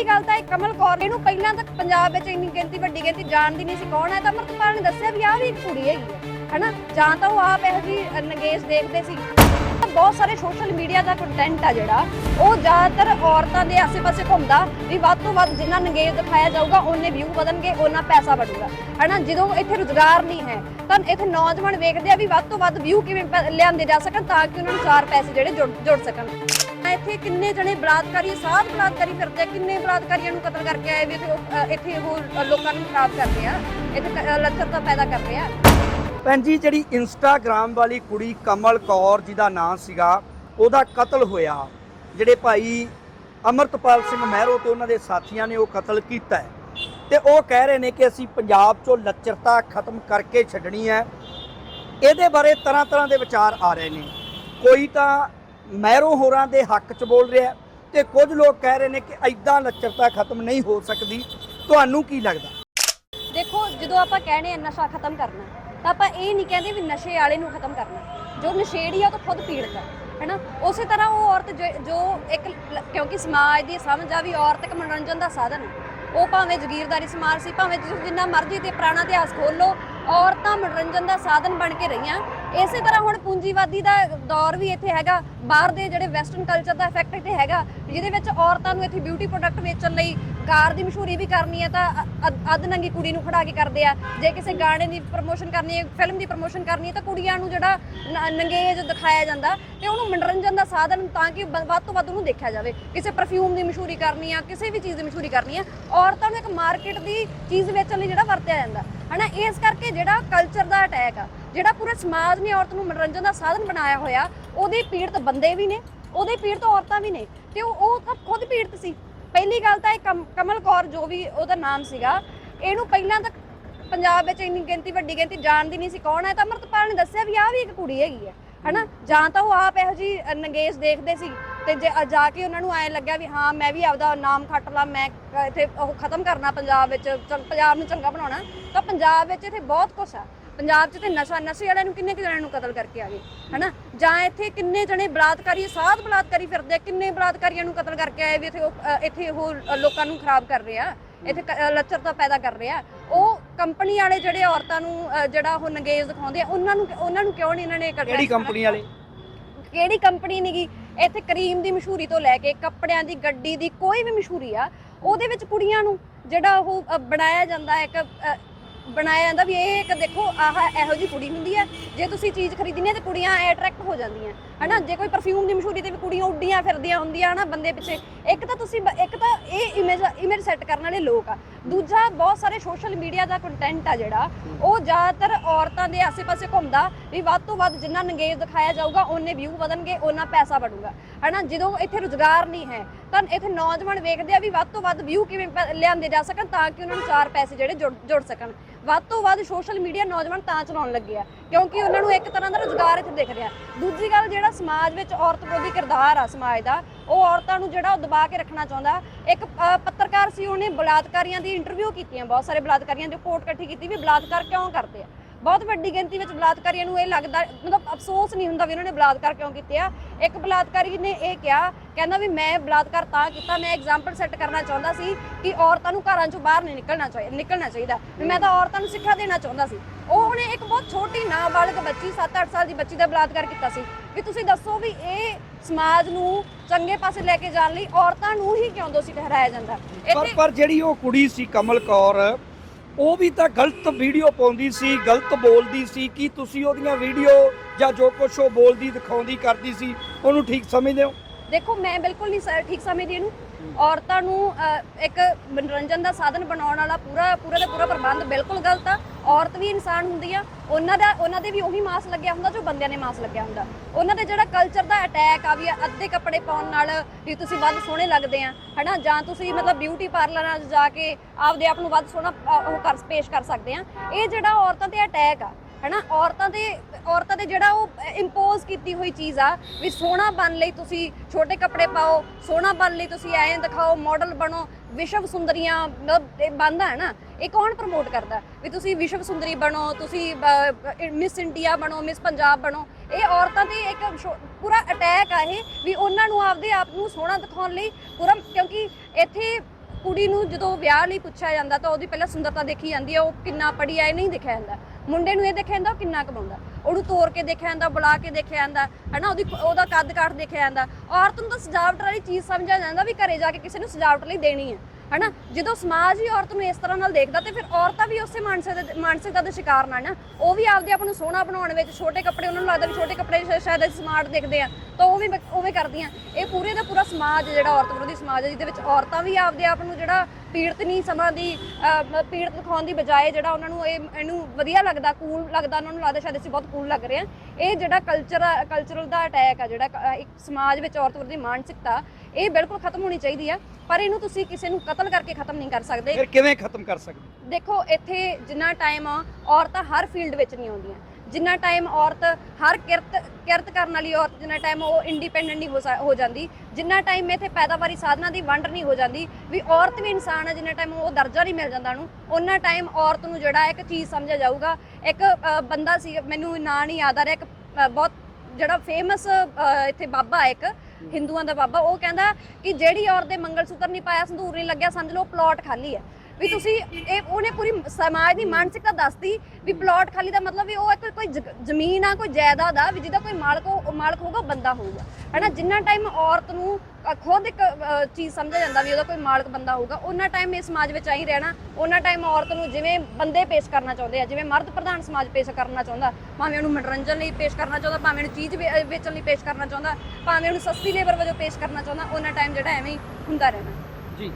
ਪਹਿਲੀ ਗੱਲ ਤਾਂ ਇਹ ਕਮਲ ਕੌਰ ਇਹਨੂੰ ਪਹਿਲਾਂ ਤੱਕ ਪੰਜਾਬ ਵਿੱਚ ਇੰਨੀ ਗਿਣਤੀ, ਵੱਡੀ ਗਿਣਤੀ ਜਾਣਦੀ ਨਹੀਂ ਸੀ ਕੌਣ ਹੈ, ਤਾਂ ਅਮਰਤਪਾਲ ਨੇ ਦੱਸਿਆ ਵੀ ਆਹ ਵੀ ਇੱਕ ਕੁੜੀ ਹੈਗੀ ਹੈ, ਹਨਾ? ਜਾਂ ਤਾਂ ਉਹ ਆਪ ਇਹੋ ਜੀ ਨਗੇਸ਼ ਦੇਖਦੇ ਸੀ। ਬਹੁਤ ਸਾਰੇ ਸੋਸ਼ਲ ਮੀਡੀਆ ਦਾ ਕੰਟੈਂਟ ਆ ਜਿਹੜਾ ਉਹ ਜ਼ਿਆਦਾਤਰ ਔਰਤਾਂ ਦੇ ਆਸੇ-ਪਾਸੇ ਘੁੰਮਦਾ ਵੀ ਵੱਧ ਤੋਂ ਵੱਧ ਜਿੰਨਾ ਨੰਗੇਜ ਦਿਖਾਇਆ ਜਾਊਗਾ ਉਹਨੇ ਵਿਊ ਵਧਣਗੇ ਉਹਨਾਂ ਪੈਸਾ ਵਧੂਗਾ। ਹਨਾ ਜਦੋਂ ਇੱਥੇ ਰੁਜ਼ਗਾਰ ਨਹੀਂ ਹੈ ਤਾਂ ਇੱਥੇ ਨੌਜਵਾਨ ਵੇਖਦੇ ਆ ਵੀ ਵੱਧ ਤੋਂ ਵੱਧ ਵਿਊ ਕਿਵੇਂ ਪੈ- ਲਿਆਂਦੇ ਜਾ ਸਕਣ ਤਾਂ ਕਿ ਉਹਨਾਂ ਨੂੰ ਚਾਰ ਪੈਸੇ ਜਿਹੜੇ ਜੁੜ ਜੁੜ ਸਕਣ। ਇੱਥੇ ਕਿੰਨੇ ਜਣੇ ਬਲਾਤਕਾਰੀ ਸਾਧ ਬਲਾਤਕਾਰੀ ਫਿਰਦੇ ਆ ਕਿੰਨੇ ਬਲਾਤਕਾਰੀਆਂ ਨੂੰ ਕਤਲ ਕਰਕੇ ਆਏ ਵੀ ਇੱਥੇ ਉਹ- ਲੋਕਾਂ ਨੂੰ ਖਰਾਬ ਕਰਦੇ ਆ ਇੱਥੇ ਕ- ਅ, ਲੱਚਰਤਾ ਪੈਦਾ ਕਰਦੇ ਆ। ਭੈਣ ਜੀ, ਜਿਹੜੀ ਇੰਸਟਾਗ੍ਰਾਮ ਵਾਲੀ ਕੁੜੀ ਕਮਲ ਕੌਰ ਜਿਹਦਾ ਨਾਂ ਸੀਗਾ, ਉਹਦਾ ਕਤਲ ਹੋਇਆ। ਜਿਹੜੇ ਭਾਈ ਅਮਰਤਪਾਲ ਸਿੰਘ ਮਹਿਰੋ ਤੇ ਉਹਨਾਂ ਦੇ ਸਾਥੀਆਂ ਨੇ ਉਹ ਕਤਲ ਕੀਤਾ ਹੈ। ਤੇ ਉਹ ਕਹਿ ਰਹੇ ਨੇ ਕਿ ਅਸੀਂ ਪੰਜਾਬ 'ਚੋਂ ਲੱਚਰਤਾ ਖਤਮ ਕਰਕੇ ਛੱਡਣੀ ਹੈ। ਇਹਦੇ ਬਾਰੇ ਤਰ੍ਹਾਂ ਤਰ੍ਹਾਂ ਦੇ ਵਿਚਾਰ ਆ ਰਹੇ ਨੇ। ਕੋਈ ਤਾਂ ਮਹਿਰੋ ਹੋਰਾਂ ਦੇ ਹੱਕ 'ਚ ਬੋਲ ਰਿਹਾ ਤੇ ਕੁਝ ਲੋਕ ਕਹਿ ਰਹੇ ਨੇ ਕਿ ਐਦਾਂ ਲੱਚਰਤਾ ਖਤਮ ਨਹੀਂ ਹੋ ਸਕਦੀ। ਤੁਹਾਨੂੰ ਕੀ ਲੱਗਦਾ? ਦੇਖੋ, ਜਦੋਂ ਆਪਾਂ ਕਹਿੰਦੇ ਆ ਨਸ਼ਾ ਖਤਮ ਕਰਨਾ ਤਾਂ ਆਪਾਂ ਇਹ ਨਹੀਂ ਕਹਿੰਦੇ ਵੀ ਨਸ਼ੇ ਵਾਲੇ ਨੂੰ ਖਤਮ ਕਰਨਾ। ਜੋ ਨਸ਼ੇੜੀ ਆ ਉਹ ਤਾਂ ਖੁਦ ਪੀੜਤ ਹੈ ਹੈਨਾ? ਉਸੇ ਤਰ੍ਹਾਂ ਉਹ ਔਰਤ ਜੋ- ਜੋ ਇੱਕ ਲ- ਕਿਉਂਕਿ ਸਮਾਜ ਦੀ ਸਮਝ ਆ ਵੀ ਔਰਤ ਇੱਕ ਮਨੋਰੰਜਨ ਦਾ ਸਾਧਨ ਹੈ ਉਹ ਭਾਵੇਂ ਜ਼ਗੀਰਦਾਰੀ ਸਮਾਜ ਸੀ, ਭਾਵੇਂ ਤੁਸੀਂ ਜਿੰਨਾ ਮਰਜ਼ੀ ਤੇ ਪੁਰਾਣਾ ਇਤਿਹਾਸ ਖੋਲ ਔਰਤਾਂ ਮਨੋਰੰਜਨ ਦਾ ਸਾਧਨ ਬਣ ਕੇ ਰਹੀਆਂ। ਇਸੇ ਤਰ੍ਹਾਂ ਹੁਣ ਪੂੰਜੀਵਾਦੀ ਦਾ ਦੌਰ ਵੀ ਇੱਥੇ ਹੈਗਾ। ਬਾਹਰ ਦੇ ਜਿਹੜੇ ਵੈਸਟਰਨ ਕਲਚਰ ਦਾ ਇਫੈਕਟ ਇੱਥੇ ਹੈਗਾ, ਜਿਹਦੇ ਵਿੱਚ ਔਰਤਾਂ ਨੂੰ ਇੱਥੇ ਬਿਊਟੀ ਪ੍ਰੋਡਕਟ ਵੇਚਣ ਲਈ ਕਾਰ ਦੀ ਮਸ਼ਹੂਰੀ ਵੀ ਕਰਨੀ ਹੈ ਤਾਂ ਅ- ਅੱਧ ਨੰਗੀ ਕੁੜੀ ਨੂੰ ਖੜਾ ਕੇ ਕਰਦੇ ਆ। ਜੇ ਕਿਸੇ ਗਾਣੇ ਦੀ ਪ੍ਰਮੋਸ਼ਨ ਕਰਨੀ ਹੈ ਫਿਲਮ ਦੀ ਪ੍ਰਮੋਸ਼ਨ ਕਰਨੀ ਹੈ ਤਾਂ ਕੁੜੀਆਂ ਨੂੰ ਜਿਹੜਾ ਨ- ਨੰਗੇਜ ਦਿਖਾਇਆ ਜਾਂਦਾ ਤੇ ਉਹਨੂੰ ਮਨੋਰੰਜਨ ਦਾ ਸਾਧਨ ਤਾਂ ਕਿ ਬ- ਵੱਧ ਤੋਂ ਵੱਧ ਉਹਨੂੰ ਦੇਖਿਆ ਜਾਵੇ। ਕਿਸੇ ਪਰਫਿਊਮ ਦੀ ਮਸ਼ਹੂਰੀ ਕਰਨੀ ਆ, ਕਿਸੇ ਵੀ ਚੀਜ਼ ਦੀ ਮਸ਼ਹੂਰੀ ਕਰਨੀ ਆ, ਔਰਤਾਂ ਨੂੰ ਇੱਕ ਮਾਰਕੀਟ ਦੀ ਚੀਜ਼ ਵੇਚਣ ਲਈ ਜਿਹੜਾ ਵਰਤਿਆ ਜਾਂਦਾ। ਹਨਾ, ਇਸ ਕਰਕੇ ਜਿਹੜਾ ਕਲਚਰ ਦਾ ਅਟੈਕ ਆ ਜਿਹੜਾ ਪੂਰੇ ਸਮਾਜ ਨੇ ਔਰਤ ਨੂੰ ਮਨੋਰੰਜਨ ਦਾ ਸਾਧਨ ਬਣਾਇਆ ਹੋਇਆ, ਉਹਦੇ ਪੀੜਤ ਬੰਦੇ ਵੀ ਨੇ, ਉਹਦੇ ਪੀੜਤ ਔਰਤਾਂ ਵੀ ਨੇ, ਤੇ ਉਹ ਉਹ ਤਾਂ ਖੁਦ ਪੀੜਤ ਸੀ। ਪਹਿਲੀ ਗੱਲ ਤਾਂ ਇਹ ਕਮ- ਕਮਲ ਕੌਰ ਜੋ ਵੀ ਉਹਦਾ ਨਾਮ ਸੀਗਾ, ਇਹਨੂੰ ਪਹਿਲਾਂ ਤਾਂ ਪੰਜਾਬ ਵਿੱਚ ਇੰਨੀ ਗਿਣਤੀ, ਵੱਡੀ ਗਿਣਤੀ ਜਾਣਦੀ ਨਹੀਂ ਸੀ ਕੌਣ ਹੈ, ਤਾਂ ਅਮਰਤਪਾਲ ਨੇ ਦੱਸਿਆ ਵੀ ਆਹ ਵੀ ਇੱਕ ਕੁੜੀ ਹੈਗੀ ਹੈ, ਹਨਾ? ਜਾਂ ਤਾਂ ਉਹ ਆਪ ਇਹੋ ਜੀ ਨੰਗੇਸ਼ ਦੇਖਦੇ ਸੀ, ਤੇ ਜੇ ਜਾ ਕੇ ਉਹਨਾਂ ਨੂੰ ਐ ਲੱਗਿਆ ਵੀ ਹਾਂ, ਮੈਂ ਵੀ ਆਪਦਾ ਨਾਮ ਖੱਟ ਲਾ, ਮੈਂ ਇੱਥੇ ਉਹ ਖਤਮ ਕਰਨਾ ਪੰਜਾਬ ਵਿੱਚ, ਚੰ- ਪੰਜਾਬ ਨੂੰ ਚੰਗਾ ਬਣਾਉਣਾ, ਤਾਂ ਪੰਜਾਬ ਵਿੱਚ ਇੱਥੇ ਬਹੁਤ ਕੁਛ ਆ। ਪੰਜਾਬ 'ਚ ਤੇ ਨਸ਼ਾ ਨਸ਼ੇ ਵਾਲਿਆਂ ਨੂੰ ਕਿੰਨੇ ਕੁ ਜਣਿਆਂ ਨੂੰ ਕਤਲ ਕਰਕੇ ਆ ਗਏ ਹਨਾ? ਜਾਂ ਇੱਥੇ ਕਿੰਨੇ ਜਣੇ ਬਲਾਤਕਾਰੀ ਸਾਧ ਬਲਾਤਕਾਰੀ ਫਿਰਦੇ ਆ ਕਿੰਨੇ ਬਲਾਤਕਾਰੀਆਂ ਨੂੰ ਕਤਲ ਕਰਕੇ ਆਏ ਵੀ ਇੱਥੇ ਉਹ ਇੱਥੇ ਉਹ ਲੋਕਾਂ ਨੂੰ ਖਰਾਬ ਕਰ ਰਹੇ ਆ ਇੱਥੇ ਲੱਚਰਤਾ ਪੈਦਾ ਕਰ ਰਹੇ ਆ। ਉਹ ਕੰਪਨੀ ਵਾਲੇ ਜਿਹੜੇ ਔਰਤਾਂ ਨੂੰ ਜਿਹੜਾ ਉਹ ਨੰਗੇਜ ਦਿਖਾਉਂਦੇ ਆ ਉਹਨਾਂ ਨੂੰ ਉਹਨਾਂ ਨੂੰ ਕਿਉਂ ਨਹੀਂ ਇਹਨਾਂ ਨੇ ਕਿਹੜੀ ਕੰਪਨੀ ਵਾਲੇ? ਕਿਹੜੀ ਕੰਪਨੀ ਨਹੀਂਗੀ ਇੱਥੇ ਕਰੀਮ ਦੀ ਮਸ਼ਹੂਰੀ ਤੋਂ ਲੈ ਕੇ ਕੱਪੜਿਆਂ ਦੀ ਗੱਡੀ ਦੀ ਕੋਈ ਵੀ ਮਸ਼ਹੂਰੀ ਆ ਉਹਦੇ ਵਿੱਚ ਕੁੜੀਆਂ ਨੂੰ ਜਿਹੜਾ ਉਹ ਬਣਾਇਆ ਜਾਂਦਾ ਇੱਕ ਬਣਾਇਆ ਜਾਂਦਾ ਵੀ ਇਹ ਇੱਕ ਦੇਖੋ, ਆਹ ਇਹੋ ਜੀ ਕੁੜੀ ਹੁੰਦੀ ਹੈ, ਜੇ ਤੁਸੀਂ ਚੀਜ਼ ਖਰੀਦਣੀ ਹੈ ਤੇ ਕੁੜੀਆਂ ਅਟਰੈਕਟ ਹੋ ਜਾਂਦੀਆਂ। ਹਨਾ, ਜੇ ਕੋਈ ਪਰਫਿਊਮ ਦੀ ਮਸ਼ਹੂਰੀ ਤੇ ਵੀ ਕੁੜੀਆਂ ਉੱਡੀਆਂ ਫਿਰਦੀਆਂ ਹੁੰਦੀਆਂ, ਹਨਾ, ਬੰਦੇ ਪਿੱਛੇ ਇੱਕ ਤਾਂ ਤੁਸੀਂ ਇੱਕ ਤਾਂ ਇਹ ਇਮੇਜ ਇਮੇਜ ਸੈੱਟ ਕਰਨ ਵਾਲੇ ਲੋਕ ਆ। ਦੂਜਾ, ਬਹੁਤ ਸਾਰੇ ਸੋਸ਼ਲ ਮੀਡੀਆ ਦਾ ਕੰਟੈਂਟ ਆ ਜਿਹੜਾ, ਉਹ ਜ਼ਿਆਦਾਤਰ ਔਰਤਾਂ ਦੇ ਆਸੇ-ਪਾਸੇ ਘੁੰਮਦਾ ਵੀ ਵੱਧ ਤੋਂ ਵੱਧ ਜਿੰਨਾ ਨੰਗੇਜ ਦਿਖਾਇਆ ਜਾਊਗਾ ਉਹਨੇ ਵਿਊ ਵਧਣਗੇ ਉਹਨਾਂ ਪੈਸਾ ਵਧੂਗਾ ਹਨਾ, ਜਦੋਂ ਇੱਥੇ ਰੁਜ਼ਗਾਰ ਨਹੀਂ ਹੈ, ਤਾਂ ਇੱਥੇ ਨੌਜਵਾਨ ਵੇਖਦੇ ਆ ਵੀ ਵੱਧ ਤੋਂ ਵੱਧ ਵਿਊ ਕਿਵੇਂ ਪੈ- ਲਿਆਂਦੇ ਜਾ ਸਕਣ ਤਾਂ ਕਿ ਉਹਨਾਂ ਨੂੰ ਚਾਰ ਪੈਸੇ ਜਿਹੜੇ ਜੁੜ ਜੁੜ ਸਕਣ। ਵੱਧ ਤੋਂ ਵੱਧ ਸੋਸ਼ਲ ਮੀਡੀਆ ਨੌਜਵਾਨ ਤਾਂ ਚਲਾਉਣ ਲੱਗੇ ਆ ਕਿਉਂਕਿ ਉਹਨਾਂ ਨੂੰ ਇੱਕ ਤਰ੍ਹਾਂ ਦਾ ਰੁਜ਼ਗਾਰ ਇੱਥੇ ਦਿਖ ਰਿਹਾ। ਦੂਜੀ ਗੱਲ ਜਿਹੜਾ ਸਮਾਜ ਵਿੱਚ ਔਰਤ ਵਿਰੋਧੀ ਕਿਰਦਾਰ ਆ ਸਮਾਜ ਦਾ ਉਹ ਔਰਤਾਂ ਨੂੰ ਜਿਹੜਾ ਉਹ ਦਬਾ ਕੇ ਰੱਖਣਾ ਚਾਹੁੰਦਾ। ਇੱਕ ਅ, ਪੱਤਰਕਾਰ ਸੀ ਉਹਨੇ ਬਲਾਤਕਾਰੀਆਂ ਦੀ ਇੰਟਰਵਿਊ ਕੀਤੀਆਂ ਬਹੁਤ ਸਾਰੇ ਬਲਾਤਕਾਰੀਆਂ ਦੀ ਰਿਪੋਰਟ ਇਕੱਠੀ ਕੀਤੀ ਵੀ ਬਲਾਤਕਾਰ ਕਿਉਂ ਕਰਦੇ ਆ। ਬਹੁਤ ਵੱਡੀ ਗਿਣਤੀ ਵਿੱਚ ਬਲਾਤਕਾਰੀਆਂ ਨੂੰ ਇਹ ਲੱਗਦਾ ਮਤਲਬ ਅਫਸੋਸ ਨਹੀਂ ਹੁੰਦਾ ਵੀ ਉਹਨਾਂ ਨੇ ਬਲਾਤਕਾਰ ਕਿਉਂ ਕੀਤੇ ਆ। ਇੱਕ ਬਲਾਤਕਾਰੀ ਨੇ ਇਹ ਕਿਹਾ ਕਹਿੰਦਾ ਵੀ ਮੈਂ ਬਲਾਤਕਾਰ ਤਾਂ ਕੀਤਾ ਮੈਂ ਐਗਜ਼ਾਮਪਲ ਸੈੱਟ ਕਰਨਾ ਚਾਹੁੰਦਾ ਸੀ ਕਿ ਔਰਤਾਂ ਨੂੰ ਘਰਾਂ ਚੋਂ ਬਾਹਰ ਨਹੀਂ ਨਿਕਲਣਾ ਚਾਹੀਦਾ ਨਿਕਲਣਾ ਚਾਹੀਦਾ। ਮੈਂ ਤਾਂ ਔਰਤਾਂ ਨੂੰ ਸਿੱਖਿਆ ਦੇਣਾ ਚਾਹੁੰਦਾ ਸੀ। ਉਹ ਉਹਨੇ ਇੱਕ ਬਹੁਤ ਛੋਟੀ ਨਾਬਾਲਗ ਬੱਚੀ 7-8 ਸਾਲ ਦੀ ਬੱਚੀ ਦਾ ਬਲਾਤਕਾਰ ਕੀਤਾ ਸੀ। ਵੀ ਤੁਸੀਂ ਦੱਸੋ ਵੀ ਇਹ ਸਮਾਜ ਨੂੰ ਚੰਗੇ ਪਾਸੇ ਲੈ ਕੇ ਜਾਣ ਲਈ ਔਰਤਾਂ ਨੂੰ ਹੀ ਕਿਉਂ ਦੋਸ਼ੀ ਠਹਿਰਾਇਆ ਜਾਂਦਾ? ਪਰ ਜਿਹੜੀ ਉਹ ਕੁੜੀ ਸੀ ਕਮਲ ਕੌਰ ਉਹ ਵੀ ਤਾਂ ਗਲਤ ਵੀਡੀਓ ਪਾਉਂਦੀ ਸੀ ਗਲਤ ਬੋਲਦੀ ਸੀ ਕੀ ਤੁਸੀਂ ਉਹਦੀਆਂ ਵੀਡੀਓ ਜਾਂ ਜੋ ਕੁਝ ਉਹ ਬੋਲਦੀ ਦਿਖਾਉਂਦੀ ਕਰਦੀ ਸੀ ਉਹਨੂੰ ਠੀਕ ਸਮਝਦੇ ਹੋ? ਦੇਖੋ ਮੈਂ ਬਿਲਕੁਲ ਨਹੀਂ ਸ- ਠੀਕ ਸਮਝਦੀ ਇਹਨੂੰ। ਔਰਤਾਂ ਨੂੰ ਅ, ਇੱਕ ਮਨੋਰੰਜਨ ਦਾ ਸਾਧਨ ਬਣਾਉਣ ਵਾਲਾ ਪੂਰਾ ਪੂਰਾ ਦਾ ਪੂਰਾ ਪ੍ਰਬੰਧ ਬਿਲਕੁਲ ਗਲਤ ਆ। ਔਰਤ ਵੀ ਇਨਸਾਨ ਹੁੰਦੀ ਆ, ਉਹਨਾਂ ਦਾ ਉਹਨਾਂ ਦੇ ਵੀ ਉਹੀ ਮਾਸ ਲੱਗਿਆ ਹੁੰਦਾ ਜੋ ਬੰਦਿਆਂ ਨੇ ਮਾਸ ਲੱਗਿਆ ਹੁੰਦਾ। ਉਹਨਾਂ ਦੇ ਜਿਹੜਾ ਕਲਚਰ ਦਾ ਅਟੈਕ ਆ ਵੀ ਅੱਧੇ ਕੱਪੜੇ ਪਾਉਣ ਨਾਲ ਵੀ ਤੁਸੀਂ ਵੱਧ ਸੋਹਣੇ ਲੱਗਦੇ ਆ, ਹਨਾ? ਜਾਂ ਤੁਸੀਂ ਮਤਲਬ ਬਿਊਟੀ ਪਾਰਲਰਾਂ 'ਚ ਜਾ ਕੇ ਆਪਦੇ ਆਪ ਨੂੰ ਵੱਧ ਸੋਹਣਾ ਉਹ ਕਰ, ਪੇਸ਼ ਕਰ ਸਕਦੇ ਆ। ਇਹ ਜਿਹੜਾ ਔਰਤਾਂ ਤੇ ਅਟੈਕ ਆ, ਹਨਾ? ਔਰਤਾਂ ਦੇ ਔਰਤਾਂ ਦੇ ਜਿਹੜਾ ਉਹ ਇੰਪੋਜ਼ ਕੀਤੀ ਹੋਈ ਚੀਜ਼ ਆ ਵੀ ਸੋਹਣਾ ਬਣ ਲਈ ਤੁਸੀਂ ਛੋਟੇ ਕੱਪੜੇ ਪਾਓ, ਸੋਹਣਾ ਬਣ ਲਈ ਤੁਸੀਂ ਐਂ ਦਿਖਾਓ ਮਾਡਲ ਬਣੋ, ਵਿਸ਼ਵ ਸੁੰਦਰੀਆਂ ਮਤਲਬ ਬੰਦਾ ਹੈ ਨਾ ਇਹ ਕੌਣ ਪ੍ਰਮੋਟ ਕਰਦਾ? ਵੀ ਤੁਸੀਂ ਵਿਸ਼ਵ ਸੁੰਦਰੀ ਬਣੋ, ਤੁਸੀਂ ਮਿਸ ਇੰਡੀਆ ਬਣੋ ਮਿਸ ਪੰਜਾਬ ਬਣੋ। ਇਹ ਔਰਤਾਂ ਤੇ ਇੱਕ ਪੂਰਾ ਅਟੈਕ ਆ ਇਹ, ਵੀ ਉਹਨਾਂ ਨੂੰ ਆਪਦੇ ਆਪ ਨੂੰ ਸੋਹਣਾ ਦਿਖਾਉਣ ਲਈ ਪੂਰਾ, ਕਿਉਂਕਿ ਇੱਥੇ ਕੁੜੀ ਨੂੰ ਜਦੋਂ ਵਿਆਹ ਲਈ ਪੁੱਛਿਆ ਜਾਂਦਾ ਤਾਂ ਉਹਦੀ ਪਹਿਲਾਂ ਸੁੰਦਰਤਾ ਦੇਖੀ ਜਾਂਦੀ ਹੈ ਉਹ ਕਿੰਨਾ ਪੜ੍ਹੀ ਹੈ ਇਹ ਨਹੀਂ ਦੇਖਿਆ ਜਾਂਦਾ। ਮੁੰਡੇ ਨੂੰ ਇਹ ਦੇਖਿਆ ਜਾਂਦਾ ਉਹ ਕਿੰਨਾ ਕਮਾਉਂਦਾ। ਉਹਨੂੰ ਤੋਰ ਕੇ ਦੇਖਿਆ ਜਾਂਦਾ, ਬੁਲਾ ਕੇ ਦੇਖਿਆ ਜਾਂਦਾ, ਹਨਾ, ਉਹਦੀ ਉਹਦਾ ਕੱਦ ਕਾਠ ਦੇਖਿਆ ਜਾਂਦਾ। ਔਰਤ ਨੂੰ ਤਾਂ ਸਜਾਵਟ ਵਾਲੀ ਚੀਜ਼ ਸਮਝਿਆ ਜਾਂਦਾ ਵੀ ਘਰੇ ਜਾ ਕੇ ਕਿਸੇ ਨੂੰ ਸਜਾਵਟ ਲਈ ਦੇਣੀ ਹੈ ਹਨਾ? ਜਦੋਂ ਸਮਾਜ ਹੀ ਔਰਤ ਨੂੰ ਇਸ ਤਰ੍ਹਾਂ ਨਾਲ ਦੇਖਦਾ ਤੇ ਫਿਰ ਔਰਤਾਂ ਵੀ ਉਸੇ ਮਾਨਸਿਕ ਮਾਨਸਿਕਤਾ ਦੇ ਸ਼ਿਕਾਰ ਨਾ ਨਾ। ਉਹ ਵੀ ਆਪਦੇ ਆਪ ਨੂੰ ਸੋਹਣਾ ਬਣਾਉਣ ਵਿੱਚ ਛੋਟੇ ਕੱਪੜੇ ਉਹਨਾਂ ਨੂੰ ਲੱਗਦਾ ਵੀ ਛੋਟੇ ਕੱਪੜੇ ਸ਼ਾਇਦ ਸਮਾਰਟ ਦਿਖਦੇ ਆ। ਤਾਂ ਉਹ ਵੀ ਬ- ਉਵੇਂ ਕਰਦੀਆਂ ਇਹ ਪੂਰੇ ਦਾ ਪੂਰਾ ਸਮਾਜ ਜਿਹੜਾ ਔਰਤ ਵਿਰੋਧੀ ਸਮਾਜ ਹੈ ਜਿਹਦੇ ਵਿੱਚ ਔਰਤਾਂ ਵੀ ਆਪਦੇ ਆਪ ਨੂੰ ਜਿਹੜਾ ਪੀੜਤ ਨਹੀਂ ਸਮਝਦੀ ਅਹ, ਮ- ਪੀੜਤ ਦਿਖਾਉਣ ਦੀ ਬਜਾਏ ਜਿਹੜਾ ਉਹਨਾਂ ਨੂੰ ਇਹ ਇਹਨੂੰ ਵਧੀਆ ਲੱਗਦਾ ਕੂਲ ਲੱਗਦਾ ਉਹਨਾਂ ਨੂੰ ਲੱਗਦਾ ਸ਼ਾਇਦ ਅਸੀਂ ਬਹੁਤ ਕੂਲ ਲੱਗ ਰਹੇ ਹਾਂ। ਇਹ ਜਿਹੜਾ ਕਲਚਰ ਕਲਚਰਲ ਦਾ ਅਟੈਕ ਆ ਜਿਹੜਾ ਇੱਕ ਸਮਾਜ ਵਿੱਚ ਔਰਤ ਵਿਰੋਧੀ ਮਾਨਸਿਕਤਾ ਇਹ ਬਿਲਕੁਲ ਖਤਮ ਹੋਣੀ ਚਾਹੀਦੀ ਆ। ਪਰ ਇਹਨੂੰ ਤੁਸੀਂ ਕਿਸੇ ਨੂੰ ਕਤਲ ਕਰਕੇ ਖਤਮ ਨਹੀਂ ਕਰ ਸਕਦੇ। ਫਿਰ ਕਿਵੇਂ ਖਤਮ ਕਰ ਸਕਦੇ? ਦੇਖੋ ਇੱਥੇ ਜਿੰਨਾ ਟਾਈਮ ਔਰਤਾਂ ਹਰ ਫੀਲਡ ਵਿੱਚ ਨਹੀਂ ਆਉਂਦੀਆਂ। ਜਿੰਨਾ ਟਾਈਮ ਔਰਤ ਹਰ ਕਿਰਤ ਕਿਰਤ ਕਰਨ ਵਾਲੀ ਔਰਤ, ਜਿੰਨਾ ਟਾਈਮ ਉਹ ਇੰਡੀਪੈਂਡੈਂਟ ਨਹੀਂ ਹੋ ਸਕ- ਹੋ ਜਾਂਦੀ, ਜਿੰਨਾ ਟਾਈਮ ਇੱਥੇ ਪੈਦਾਵਾਰੀ ਸਾਧਨਾਂ ਦੀ ਵੰਡ ਨਹੀਂ ਹੋ ਜਾਂਦੀ, ਵੀ ਔਰਤ ਵੀ ਇਨਸਾਨ ਹੈ, ਜਿੰਨਾ ਟਾਈਮ ਉਹ ਦਰਜਾ ਨਹੀਂ ਮਿਲ ਜਾਂਦਾ ਉਹਨੂੰ ਉਹਨਾਂ ਟਾਈਮ ਔਰਤ ਨੂੰ ਜਿਹੜਾ ਇੱਕ ਚੀਜ਼ ਸਮਝਿਆ ਜਾਊਗਾ, ਇੱਕ ਬੰਦਾ ਸੀ, ਮੈਨੂੰ ਨਾਂ ਨਹੀਂ ਯਾਦ ਆ ਰਿਹਾ, ਇੱਕ ਬਹੁਤ ਜਿਹੜਾ ਫੇਮਸ ਇੱਥੇ ਬਾਬਾ ਇੱਕ, ਹਿੰਦੂਆਂ ਦਾ ਬਾਬਾ, ਉਹ ਕਹਿੰਦਾ ਕਿ ਜਿਹੜੀ ਔਰਤ ਦੇ ਮੰਗਲਸੂਤਰ ਨਹੀਂ ਪਾਇਆ, ਸੰਧੂਰ ਨਹੀਂ ਲੱਗਿਆ, ਸਮਝ ਲਓ ਪਲਾਟ ਖਾਲੀ ਹੈ। ਵੀ ਤੁਸੀਂ ਇਹ ਉਹਨੇ ਪੂਰੀ ਸਮਾਜ ਦੀ ਮਾਨਸਿਕਤਾ ਦੱਸਦੀ ਵੀ ਪਲਾਟ ਖਾਲੀ ਦਾ ਮਤਲਬ ਵੀ ਉਹ ਇੱਕ ਕੋਈ ਜ- ਜ਼ਮੀਨ ਆ ਕੋਈ ਜਾਇਦਾਦ ਆ ਵੀ ਜਿਹਦਾ ਕੋਈ ਮਾਲਕ ਹੋ- ਮਾਲਕ ਹੋਊਗਾ ਬੰਦਾ ਹੋਊਗਾ। ਹਨਾ ਜਿੰਨਾ ਟਾਈਮ ਔਰਤ ਨੂੰ ਅ, ਖੁਦ ਇੱਕ ਅ, ਚੀਜ਼ ਸਮਝਿਆ ਜਾਂਦਾ ਵੀ ਉਹਦਾ ਕੋਈ ਮਾਲਕ ਬੰਦਾ ਹੋਊਗਾ ਉਹਨਾਂ ਟਾਈਮ ਇਹ ਸਮਾਜ ਵਿੱਚ ਆਈ ਰਹਿਣਾ। ਉਹਨਾਂ ਟਾਈਮ ਔਰਤ ਨੂੰ ਜਿਵੇਂ ਬੰਦੇ ਪੇਸ਼ ਕਰਨਾ ਚਾਹੁੰਦੇ ਆ ਜਿਵੇਂ ਮਰਦ ਪ੍ਰਧਾਨ ਸਮਾਜ ਪੇਸ਼ ਕਰਨਾ ਚਾਹੁੰਦਾ ਭਾਵੇਂ ਉਹਨੂੰ ਮਨੋਰੰਜਨ ਲਈ ਪੇਸ਼ ਕਰਨਾ ਚਾਹੁੰਦਾ ਭਾਵੇਂ ਉਹਨੂੰ ਚੀਜ਼ ਵੇ- ਵੇਚਣ ਲਈ ਪੇਸ਼ ਕਰਨਾ ਚਾਹੁੰਦਾ ਭਾਵੇਂ ਉਹਨੂੰ ਸਸਤੀ ਲੇਬਰ ਵਜੋਂ ਪੇਸ਼ ਕਰਨਾ ਚਾਹੁੰਦਾ ਉਹਨਾਂ ਟਾਈਮ ਜਿਹੜਾ ਐਵੇਂ ਹੀ ਹੁੰਦਾ ਰਹਿਣਾ। ਜੀ।